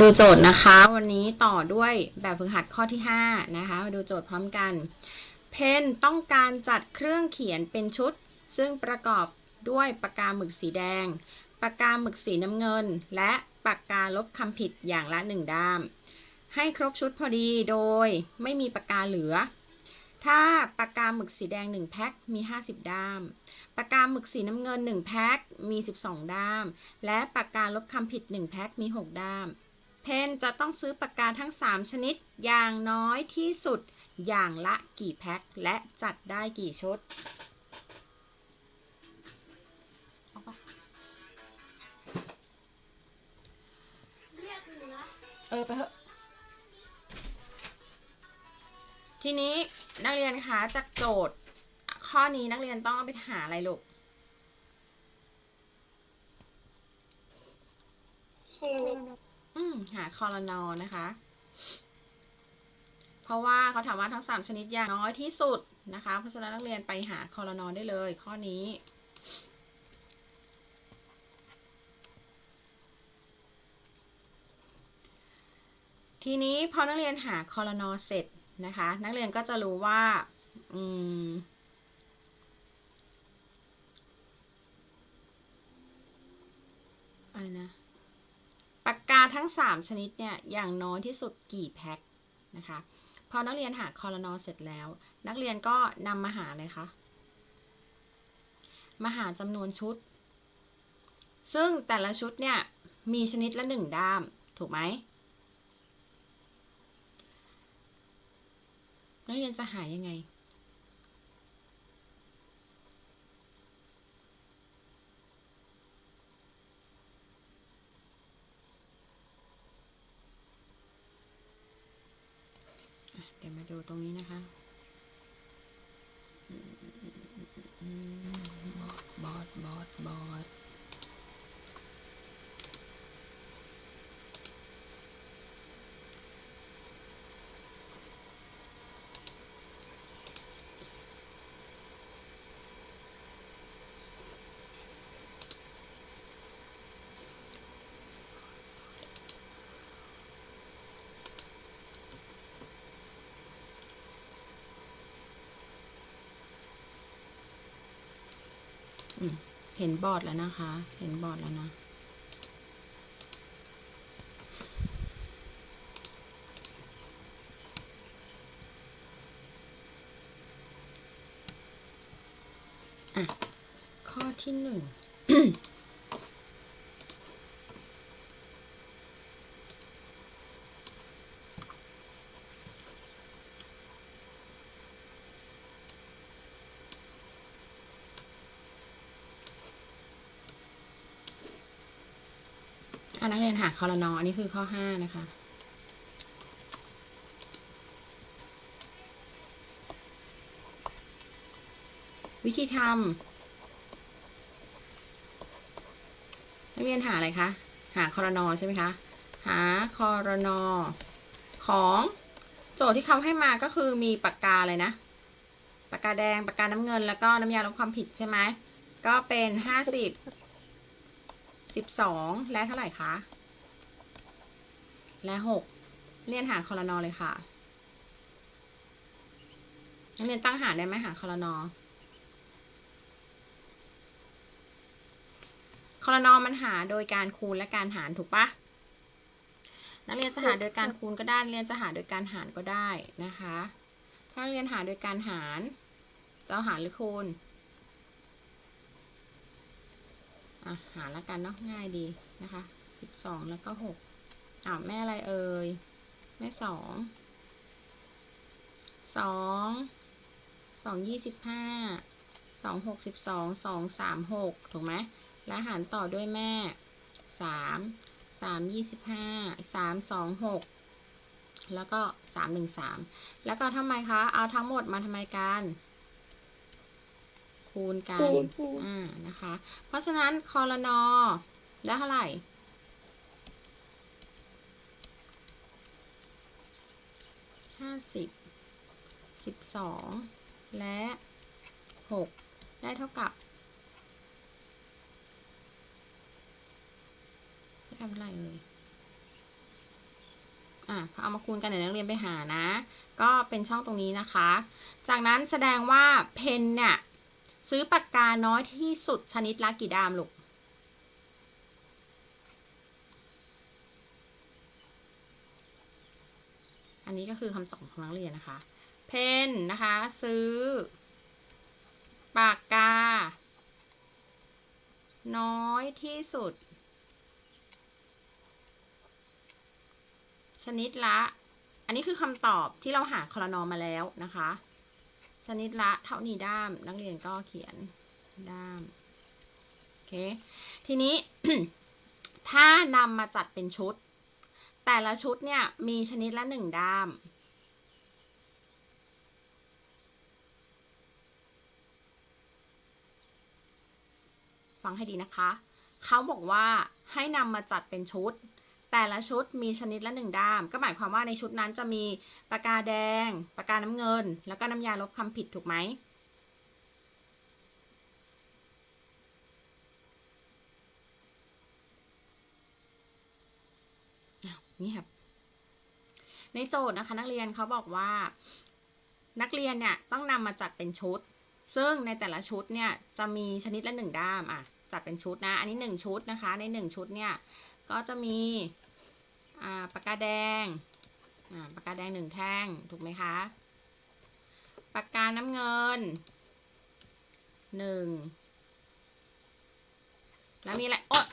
ดูโจทย์นะคะ วันนี้ต่อด้วยแบบฝึกหัดข้อที่ 5 นะคะ มาดูโจทย์พร้อมกัน เพนต้องการจัดเครื่องเขียนเป็นชุด ซึ่งประกอบด้วยปากกาหมึกสีแดง ปากกาหมึกสีน้ำเงิน และปากกาลบคำผิดอย่างละ 1 ด้าม ให้ครบชุดพอดีโดยไม่มีปากกาเหลือ ถ้าปากกาหมึกสีแดง 1 แพ็ค มี 50 ด้าม ปากกาหมึกสีน้ำเงิน 1 แพ็ค มี 12 ด้าม และปากกาลบคำผิด 1 แพ็ค มี 6 ด้าม เพนจะต้องซื้อปากกาทั้ง 3 ชนิด อย่างน้อยที่สุด อย่างละกี่แพ็ค และจัดได้กี่ชุดเรียกเหนือเออไปเถอะทีนี้นักเรียนคะจากโจทย์ข้อนี้นักเรียนต้องเอาไปหาอะไรลูก ใช่ไหม อืมหาคอรนอนะคะ เพราะว่าเขาถามว่าทั้ง 3 ชนิดอย่างน้อยที่สุดนะคะ เพราะฉะนั้นนักเรียนไปหาคอรนอได้เลย ข้อนี้ทีนี้พอนักเรียนหาคอรนอเสร็จนะคะ นักเรียนก็จะรู้ว่า อืม อะไรนะ ปากกา ทั้ง 3 ชนิดเนี่ยอย่างน้อยที่สุดกี่แพ็คนะคะพอนักเรียนหาคอรนอเสร็จแล้ว นักเรียนก็นำมาหาเลยคะมาหาจำนวนชุด ซึ่งแต่ละชุดเนี่ยมีชนิดละหนึ่งด้าม ถูกไหมนักเรียนจะหายังไง อะเดี๋ยว มาดูตรงนี้นะคะอืมบอดบอดบอด เห็นบอร์ดแล้วนะคะ เห็นบอร์ดแล้วนะ อะ ข้อที่หนึ่ง นักเรียนหาคอรนออันนี้คือข้อห้านะคะ วิธีทำนักเรียนหาอะไรคะ หาคอรนอใช่ไหมคะ หาคอรนอของโจทย์ที่เขาให้มาก็คือมีปากกาเลยนะ ปากกาแดง ปากกาน้ำเงิน แล้วก็น้ำยาลบความผิดใช่ไหม ก็เป็นห้าสิบ สิบสองและเท่าไหร่คะ และหกเรียนหาคอรนอเลยค่ะนักเรียนตั้งหารได้ไหมหาคอรนอคอรนอมันหาโดยการคูณและการหารถูกปะนักเรียนจะหาโดยการคูณก็ได้นักเรียนจะหาโดยการหารก็ได้นะคะ ถ้าเรียนหาโดยการหารจะหารหรือคูณ อะหารแล้วกันเนาะง่ายดีนะคะสิบสองแล้วก็หกอ่าแม่อะไรเอ่ยแม่สองสองสองยี่สิบห้าสองหกสิบสองสองสามหกถูกไหมแล้วหารต่อด้วยแม่สามสามยี่สิบห้าสามสองหกแล้วก็สามหนึ่งสามแล้วก็ทำไมคะ เอาทั้งหมดมาทำไมกัน คูณกัน คูณ อ่า นะคะ เพราะฉะนั้นคอรนอได้เท่าไหร่ ห้าสิบ สิบสอง และหก ได้เท่ากับได้เท่าไหร่เลยอะเอามาคูณกันเดี๋ยวนักเรียนไปหานะ ก็เป็นช่องตรงนี้นะคะ จากนั้นแสดงว่าเพนเนี่ย ซื้อปากกาน้อยที่สุดชนิดละกี่ดามลูกอันนี้ก็คือคำตอบของนักเรียนนะคะ เพนนะคะ ซื้อ ปากกา น้อยที่สุด ชนิดละ อันนี้คือคำตอบที่เราหาคอนอมาแล้วนะคะ ชนิดละเท่านี้ด้ามนักเรียนก็เขียนด้ามโอเคทีนี้ ถ้านำมาจัดเป็นชุด แต่ละชุดเนี่ยมีชนิดละหนึ่งด้ามฟังให้ดีนะคะ เขาบอกว่าให้นำมาจัดเป็นชุด แต่ละชุดมีชนิดละหนึ่งด้าม ก็หมายความว่าในชุดนั้นจะมีปากกาแดง ปากกาน้ำเงิน แล้วก็น้ำยาลบคำผิดถูกไหมอ้าวเงียบในโจทย์นะคะนักเรียนเขาบอกว่า นักเรียนเนี่ยต้องนำมาจัดเป็นชุด ซึ่งในแต่ละชุดเนี่ยจะมีชนิดละหนึ่งด้ามอะจัดเป็นชุดนะ อันนี้หนึ่งชุดนะคะ ในหนึ่งชุดเนี่ย ก็จะมีปากกาแดงปากกาแดงหนึ่งแท่งถูกไหมคะ ปากกาน้ำเงินหนึ่งแล้วมีอะไรโอ๊ย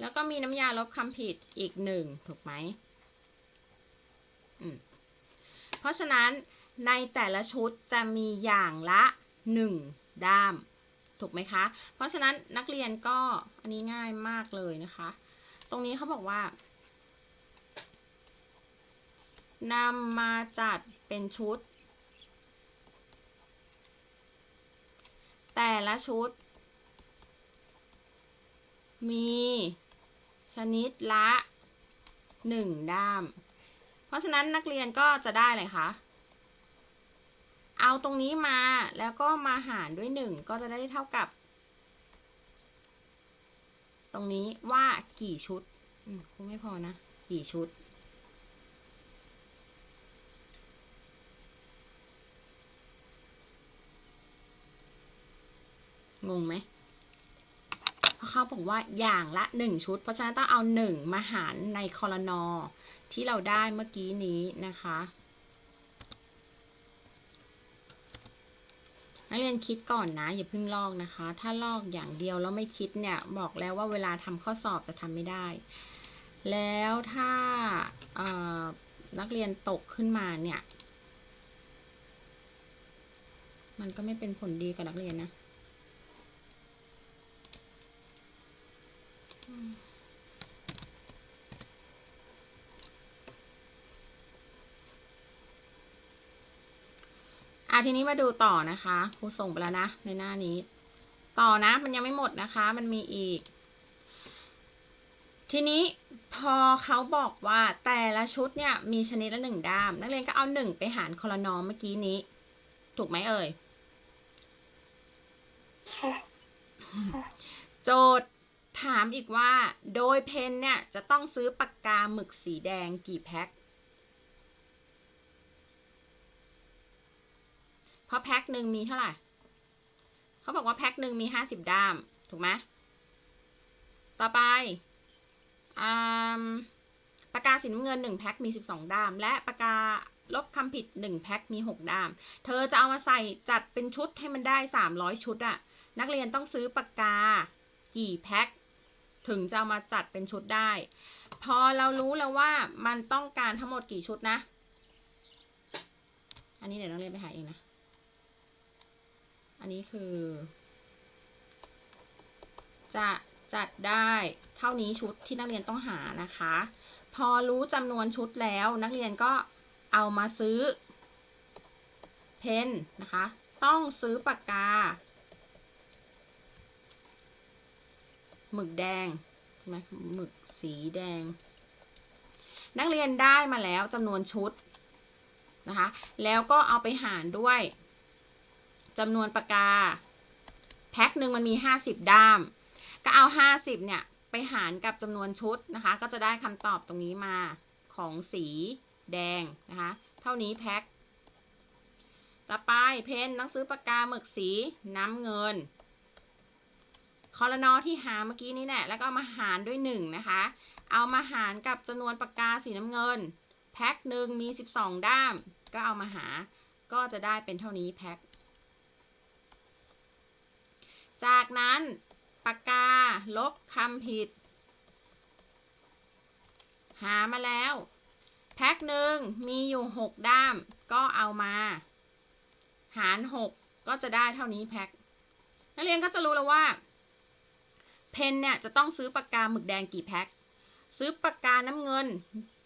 แล้วก็มีน้ำยาลบคำผิดอีกหนึ่งถูกไหมอืมเพราะฉะนั้นในแต่ละชุดจะมีอย่างละหนึ่งด้าม ถูกไหมคะ เพราะฉะนั้นนักเรียนก็อันนี้ง่ายมากเลยนะคะ ตรงนี้เขาบอกว่านำมาจัดเป็นชุด แต่ละชุด มีชนิดละหนึ่งด้าม เพราะฉะนั้นนักเรียนก็จะได้เลยคะ เอาตรงนี้มาแล้วก็มาหารด้วยหนึ่งก็จะได้เท่ากับ ตรงนี้ว่ากี่ชุดอืมคงไม่พอนะ กี่ชุด งงไหมเพราะเขาบอกว่าอย่างละหนึ่งชุด เพราะฉะนั้นต้องเอาหนึ่งมาหารในคอรนอที่เราได้เมื่อกี้นี้นะคะ นักเรียนคิดก่อนนะ อย่าเพิ่งลอกนะคะ ถ้าลอกอย่างเดียวแล้วไม่คิดเนี่ย บอกแล้วว่าเวลาทำข้อสอบจะทำไม่ได้ แล้วถ้านักเรียนตกขึ้นมาเนี่ย มันก็ไม่เป็นผลดีกับนักเรียนนะ ทีนี้มาดูต่อนะคะครูส่งไปแล้วนะ ในหน้านี้ ต่อนะ มันยังไม่หมดนะคะ มันมีอีก ทีนี้พอเขาบอกว่าแต่ละชุดเนี่ยมีชนิดละหนึ่งด้าม นักเรียนก็เอาหนึ่งไปหารคอลนอเมื่อกี้นี้ ถูกไหมเอ่ยค่ะค่ะโจทย์ถามอีกว่า โดยเพนเนี่ยจะต้องซื้อปากกาหมึกสีแดงกี่แพ็ค เพราะแพ็คหนึ่งมีเท่าไหร่ เขาบอกว่าแพ็คหนึ่งมีห้าสิบด้าม ถูกไหมต่อไปอาปากกาสีน้ำเงินหนึ่งแพ็คมีสิบสองด้าม และปากกาลบคำผิดหนึ่งแพ็คมีหกด้าม เธอจะเอามาใส่จัดเป็นชุดให้มันได้สามร้อยชุดอะนักเรียนต้องซื้อปากกากี่แพ็คถึงจะเอามาจัดเป็นชุดได้ พอเรารู้แล้วว่ามันต้องการทั้งหมดกี่ชุดนะ อันนี้เดี๋ยวนักเรียนไปหาเองนะ อันนี้คือ จะจัดได้เท่านี้ชุดที่นักเรียนต้องหานะคะ พอรู้จำนวนชุดแล้วนักเรียนก็เอามาซื้อ เพนนะคะ ต้องซื้อปากกา หมึกแดงใช่ไหมหมึกสีแดง นักเรียนได้มาแล้วจำนวนชุดนะคะ แล้วก็เอาไปหารด้วย จำนวนปากกา แพ็คหนึ่งมันมีห้าสิบด้าม ก็เอาห้าสิบเนี่ย ไปหารกับจำนวนชุดนะคะ ก็จะได้คำตอบตรงนี้มาของสีแดงนะคะ เท่านี้แพ็คต่อไปเพนต้องซื้อปากกาหมึกสีน้ำเงินคอรนอที่หาเมื่อกี้นี้แหละแล้วก็เอามาหารด้วยหนึ่งนะคะ เอามาหารกับจำนวนปากกาสีน้ำเงิน แพ็คหนึ่งมี 12 ด้าม ก็เอามาหาก็จะได้เป็นเท่านี้แพ็ค จากนั้นปากกาลบคำผิด หามาแล้ว แพ็คหนึ่งมีอยู่ 6 ด้าม ก็เอามา หาร 6 ก็จะได้เท่านี้แพ็คนักเรียนก็จะรู้แล้วว่า เพนเนี่ยจะต้องซื้อปากกาหมึกแดงกี่แพ็คซื้อปากกาน้ำเงิน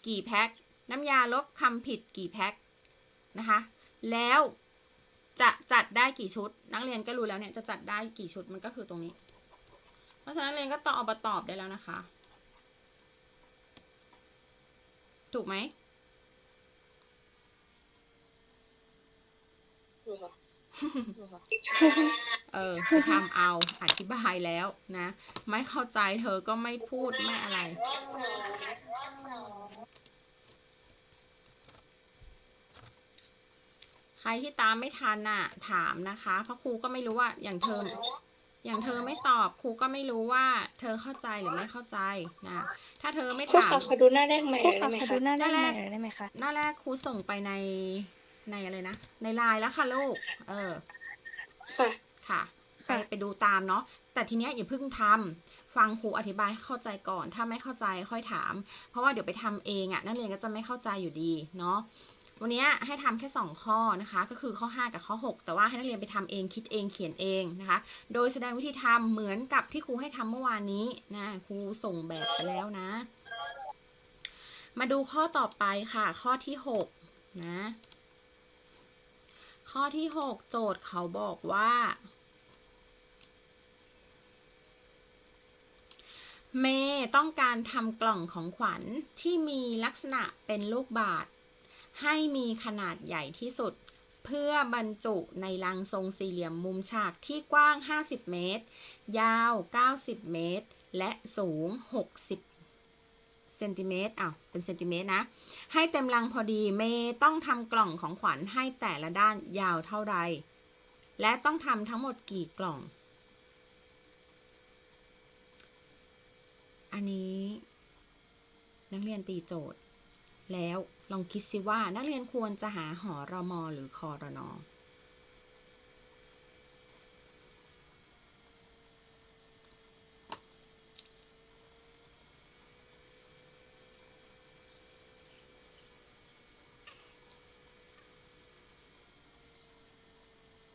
กี่แพ็คน้ำยาลบคำผิดกี่แพ็คนะคะ แล้ว จะจัดได้กี่ชุด นักเรียนก็รู้แล้วเนี่ยจะจัดได้กี่ชุดมันก็คือตรงนี้ เพราะฉะนั้นนักเรียนก็ตอบเอามาตอบได้แล้วนะคะ ถูกไหมดูค่ะดูค่ะเออไปทำเอาอธิบายแล้วนะ ไม่เข้าใจเธอก็ไม่พูดไม่อะไร ใครที่ตามไม่ทันน่ะ ถามนะคะ เพราะครูก็ไม่รู้ว่าอย่างเธอ อย่างเธอไม่ตอบครูก็ไม่รู้ว่า เธอเข้าใจหรือไม่เข้าใจนะถ้าเธอไม่ครูถามค่ะขอดูหน้าแรกใหม่ครูได้คะไหมขอคะดูหน้าหน้าแรกแรใหกม่หน่อยได้ไหมคะ หน้าแรกครูส่งไปในในอะไรนะในไลน์แล้วค่ะลูก เออ ค่ะ ค่ะไปค่ะ ไปดูตามเนาะแต่ทีเนี้ยอย่าเพิ่งทำฟังครูอธิบายให้เข้าใจก่อน ถ้าไม่เข้าใจค่อยถาม เพราะว่าเดี๋ยวไปทำเองอะ่ะนักเรียนก็จะไม่เข้าใจอยู่ดีเนาะ วันนี้ให้ทำแค่ 2 ข้อนะคะ ก็คือข้อ 5 กับข้อ 6 แต่ว่าให้นักเรียนไปทำเองคิดเองเขียนเองนะคะ โดยแสดงวิธีทำเหมือนกับที่ครูให้ทำเมื่อวานนี้นะครูส่งแบบไปแล้วนะ มาดูข้อต่อไปค่ะ ข้อที่ 6 นะ ข้อที่ 6 โจทย์เขาบอกว่า เมย์ต้องการทำกล่องของขวัญที่มีลักษณะเป็นลูกบาศก์ ให้มีขนาดใหญ่ที่สุด เพื่อบรรจุในลังทรงสี่เหลี่ยมมุมฉากที่กว้าง 50 เมตร ยาว 90 เมตร และสูง 60เซนติเมตรอ้าวเป็นเซนติเมตรนะ ให้เต็มลังพอดี เมย์ต้องทำกล่องของขวัญให้แต่ละด้านยาวเท่าใด และต้องทำทั้งหมดกี่กล่อง อันนี้ นักเรียนตีโจทย์ แล้ว ลองคิดสิว่านักเรียนควรจะหาหอรมอหรือคอรนอ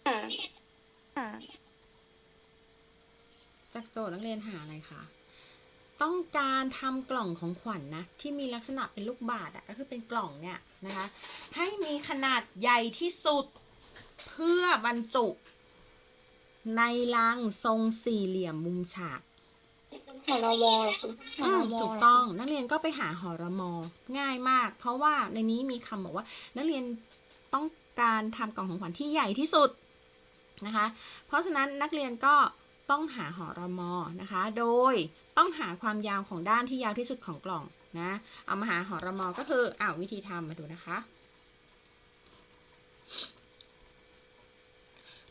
อ่าอ่าจากโจทย์นักเรียนหาอะไรคะ ต้องการทำกล่องของขวัญนนะที่มีลักษณะเป็นลูกบาศก์อะก็คือเป็นกล่องเนี่ยนะคะให้มีขนาดใหญ่ที่สุดเพื่อบรรจุ ในลังทรงสี่เหลี่ยมมุมฉากหอนอวอเหรอคุณหออืรมมถูกต้องนักเรียนก็ไปหาหอรมอง่ายมาก เพราะว่าในนี้มีคำบอกว่า นักเรียนต้องการทำกล่องของขวัญที่ใหญ่ที่สุดนะคะ เพราะฉะนั้นนักเรียนก็ต้องหาหอรมอนะคะ โดย ต้องหาความยาวของด้านที่ยาวที่สุดของกล่องนะ เอามาหาหอระมอก็คืออ้าววิธีทำมาดูนะคะ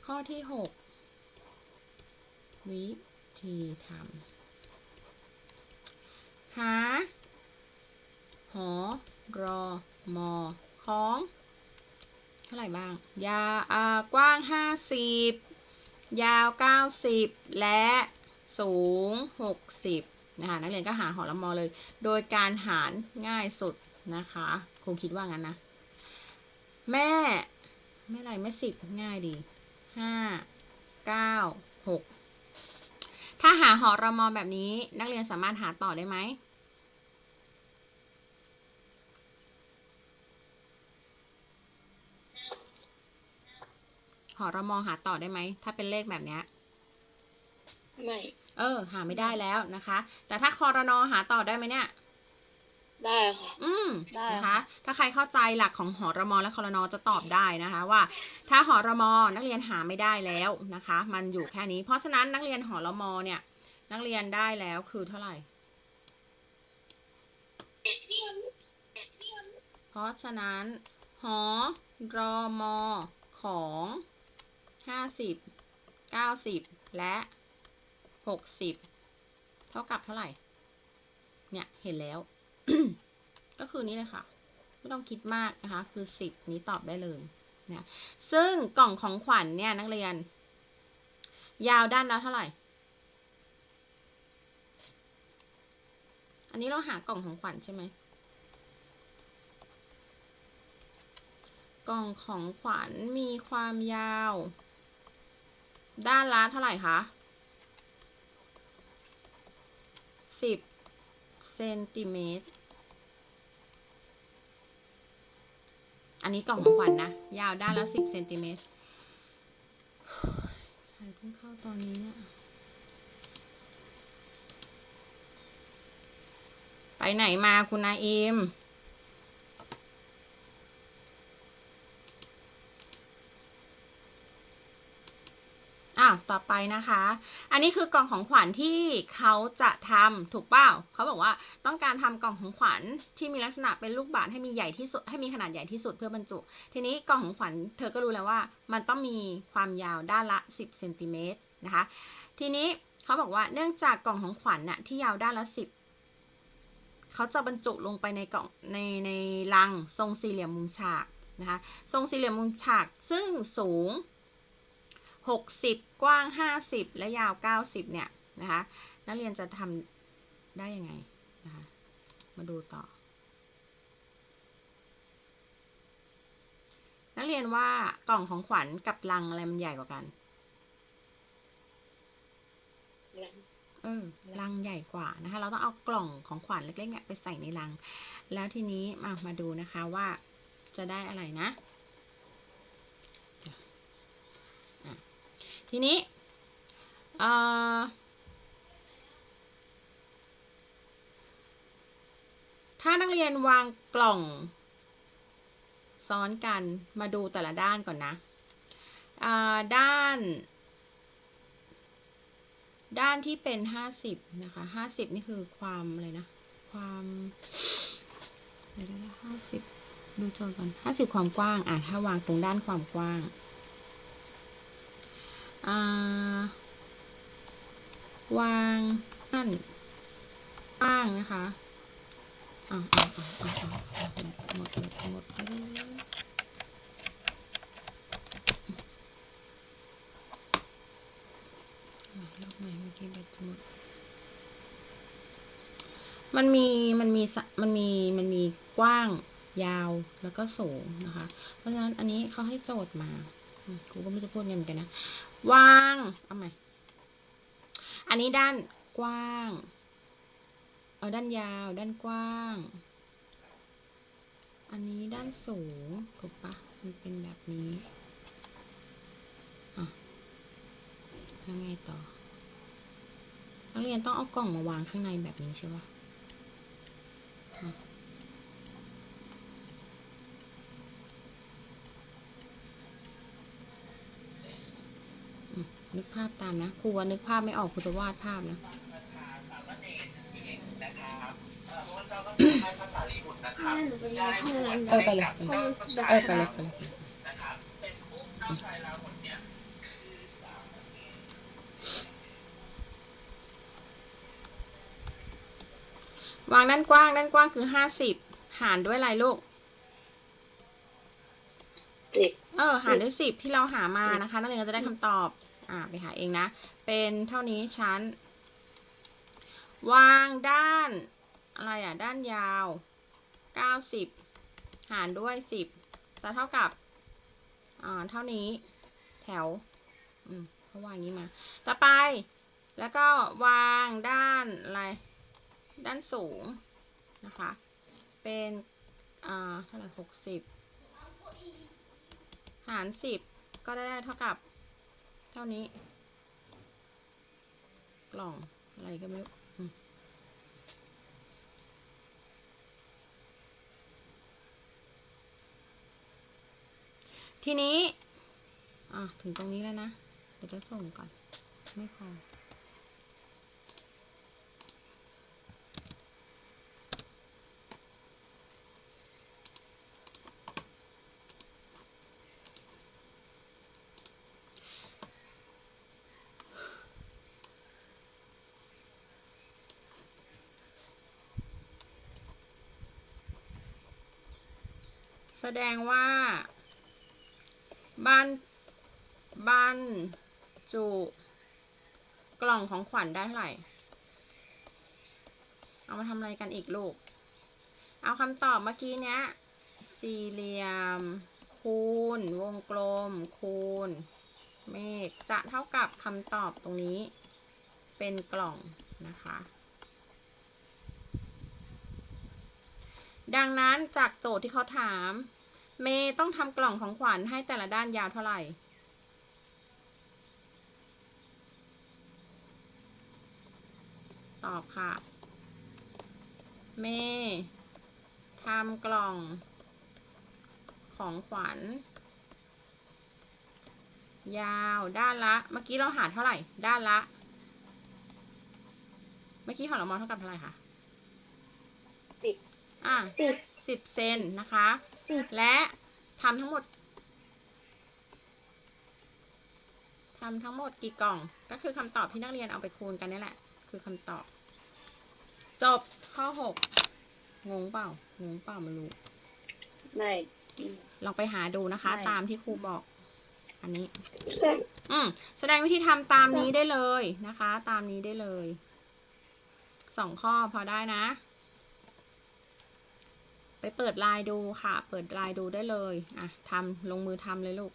ข้อที่หกวิธีทำหา หอรอมอของเท่าไหร่บ้าง ยาอ่ากว้างห้าสิบยาวเก้าสิบและ สูงหกสิบนะคะนักเรียนก็หาหอละมอเลย โดยการหารง่ายสุดนะคะ คงคิดว่างั้นนะ แม่แม่อะไรแม่สิบง่ายดีห้าเก้าหกถ้าหาหอระมอแบบนี้นักเรียนสามารถหาต่อได้ไหมหอระมอหาต่อได้ไหม ถ้าเป็นเลขแบบเนี้ย ไม่ เออ หาไม่ได้แล้วนะคะ แต่ถ้าคอรนอหาต่อได้ไหมเนี่ย ได้ค่ะ อืมได้นะคะค่ะถ้าใครเข้าใจหลักของหอรมอและคอรนอจะตอบได้นะคะว่า ถ้าหอรมอนักเรียนหาไม่ได้แล้วนะคะ มันอยู่แค่นี้ เพราะฉะนั้นนักเรียนหอรมอเนี่ย นักเรียนได้แล้วคือเท่าไหร่ เพราะฉะนั้นหอรอมอของห้าสิบเก้าสิบและ หกสิบเท่ากับเท่าไหร่ เนี่ยเห็นแล้ว ก็คือนี้เลยค่ะ ไม่ต้องคิดมากนะคะ คือสิบนี้ตอบได้เลยนะซึ่งกล่องของขวัญเนี่ยนักเรียน ยาวด้านละเท่าไหร่ อันนี้เราหากล่องของขวัญใช่ไหมกล่องของขวัญมีความยาว ด้านละเท่าไหร่คะสิบ เซนติเมตร อันนี้กล่องของขวัญนะยาวด้านละสิบเซนติเมตรใครเพิ่งเข้าตอนนี้เนี่ย ไปไหนมาคุณนาอิม อะต่อไปนะคะ อันนี้คือกล่องของขวัญที่เขาจะทำถูกเปล่าเขาบอกว่าต้องการทำกล่องของขวัญที่มีลักษณะเป็นลูกบาศก์ให้มีใหญ่ที่สุดให้มีขนาดใหญ่ที่สุดเพื่อบรรจุ ทีนี้กล่องของขวัญเธอก็รู้แล้วว่า มันต้องมีความยาวด้านละ 10เซนติเมตรนะคะ ทีนี้เขาบอกว่าเนื่องจากกล่องของขวัญน่ะที่ยาวด้านละ 10เขาจะบรรจุลงไปในกล่องในในลังทรงสี่เหลี่ยมมุมฉากนะคะ ทรงสี่เหลี่ยมมุมฉากซึ่งสูง 60 กว้าง 50 และยาว 90 เนี่ยนะคะนักเรียนจะทำได้ยังไงนะคะมาดูต่อ นักเรียนว่ากล่องของขวัญกับลังอะไรมันใหญ่กว่ากันเออลังใหญ่กว่านะคะ เราต้องเอากล่องของขวัญเล็กๆเนี่ยไปใส่ในลัง แล้วทีนี้มามาดูนะคะว่าจะได้อะไรนะอะ ทีนี้ถ้านักเรียนวางกล่องซ้อนกันมาดูแต่ละด้านก่อนนะด้าน ด้านที่เป็นห้าสิบนะคะห้าสิบนี่คือความอะไรนะ ความเดี๋ยวห้าสิบดูโจทย์ก่อนห้าสิบความกว้าง อะถ้าวางตรงด้านความกว้าง วางด้านก้างนะคะอ่าอ่าอ่าอ่าอ่าหมดหมดหมดหมดอะรอบไหนเมื่อกี้แบตหมดมันมีมันมีมันมีมันมีกว้างยาวแล้วก็สูงนะคะ เพราะฉะนั้นอันนี้เขาให้โจทย์มาอืมครูก็ไม่จะพูดไงเหมือนกันนะ วางเอาใหม่อันนี้ด้านกว้าง เอาด้านยาว ด้านกว้าง อันนี้ด้านสูงถูกปะมันเป็นแบบนี้อะแล้วไงต่อนักเรียนต้องเอากล่องมาวางข้างในแบบนี้ใช่ปะ่ะอืม นึกภาพตามนะครูว่านึกภาพไม่ออกครูจะวาดภาพนะเออไปเลยไปเลยเออไปเลยไปเลยวางด้านกว้างด้านกว้างคือห้าสิบหารด้วยอะไรลูกสิบเออ หารด้วยสิบที่เราหามานะคะนักเรียนก็จะได้คำตอบ อ่าไปหาเองนะ เป็นเท่านี้ชั้น วางด้าน อะไรอะ ด้านยาวเก้าสิบหารด้วยสิบจะเท่ากับอ่าเท่านี้ แถว อืมเขาวางอย่างนี้มา ต่อไป แล้วก็วางด้านอะไร ด้านสูงนะคะ เป็นอ่าเท่าไหร่หกสิบหารสิบก็ได้เท่ากับ เท่านี้ กล่องอะไรก็ไม่รู้ทีนี้ อะ ถึงตรงนี้แล้วนะ เดี๋ยวจะส่งก่อน ไม่พอ ดงว่าบ้านบ้านจุกล่องของขวัญได้เท่าไหร่ เอามาทำอะไรกันอีกลูก เอาคำตอบเมื่อกี้เนี้ย สี่เหลี่ยม คูณ วงกลม คูณ เมฆจะเท่ากับคำตอบตรงนี้ เป็นกล่องนะคะ ดังนั้นจากโจทย์ที่เขาถาม เมย์ต้องทำกล่องของขวัญให้แต่ละด้านยาวเท่าไหร่ ตอบค่ะ เมย์ทำกล่อง ของขวัญ ยาวด้านละ เมื่อกี้เราหาเท่าไหร่ ด้านละ เมื่อกี้ของเรามอเท่ากับเท่าไหร่คะสิบอะสิบ สิบเซนนะคะ สิบและทำทั้งหมดทำทั้งหมดกี่กล่อง ก็คือคำตอบที่นักเรียนเอาไปคูณกันนี่แหละ คือคำตอบ จบข้อหกงงเปล่างงเปล่าไม่รู้ไม่อืมลองไปหาดูนะคะไม่ตามที่ครูบอก อันนี้ใช่อืมแสดงวิธีทำตามนี้ได้เลยนะคะ ตามนี้ได้เลยสองข้อพอได้นะ ไปเปิดไลน์ดูค่ะ เปิดไลน์ดูได้เลยอะทำลงมือทำเลยลูก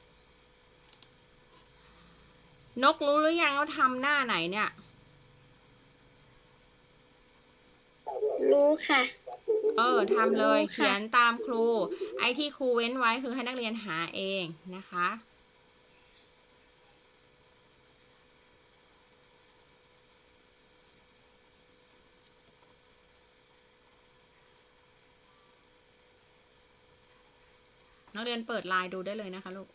นกรู้หรือยังว่าทำหน้าไหนเนี่ย รู้ค่ะ เออทำเลยรู้ค่ะเขียนตามครู ไอ้ที่ครูเว้นไว้คือให้นักเรียนหาเองนะคะ นักเรียนเปิดไลน์ดูได้เลยนะคะลูก